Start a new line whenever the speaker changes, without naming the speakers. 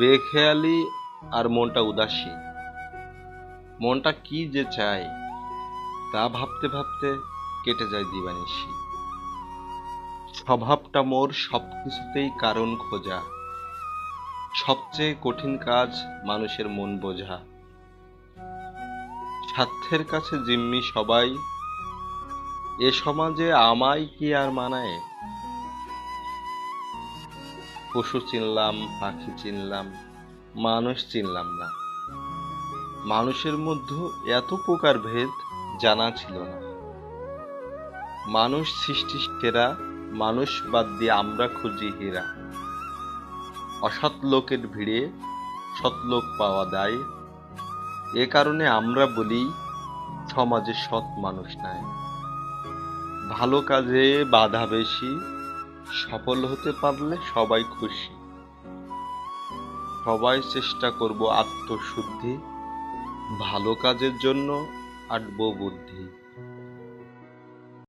বেখেয়ালি আর মনটা উদাসী মনটা কি যে চায়, তা ভাবতে ভাবতে কেটে যায় দিবানিশি স্বভাবটা মোর সব কিছুতেই কারণ খোঁজা। সবচেয়ে কঠিন কাজ মানুষের মন বোঝা। স্বার্থের কাছে জিম্মি সবাই। এ সমাজে আমায় কি আর মানায়? পশু চিনলাম, পাখি চিনলাম, মানুষ চিনলাম না। মানুষের মধ্যে এত প্রকার ভেদ জানা ছিল না। মানুষ সৃষ্টি সেরা, মানুষ বাদ দিয়ে আমরা খুঁজি হীরা। অসৎ লোকের ভিড়ে সৎ লোক পাওয়া দায়। এ কারণে আমরা বলি, সমাজে সৎ মানুষ নাই। ভালো কাজে বাধা বেশি সফল হতে পারলে সবাই খুশি। সবাই চেষ্টা করব আত্মশুদ্ধি ভালো কাজের জন্য আটব বুদ্ধি।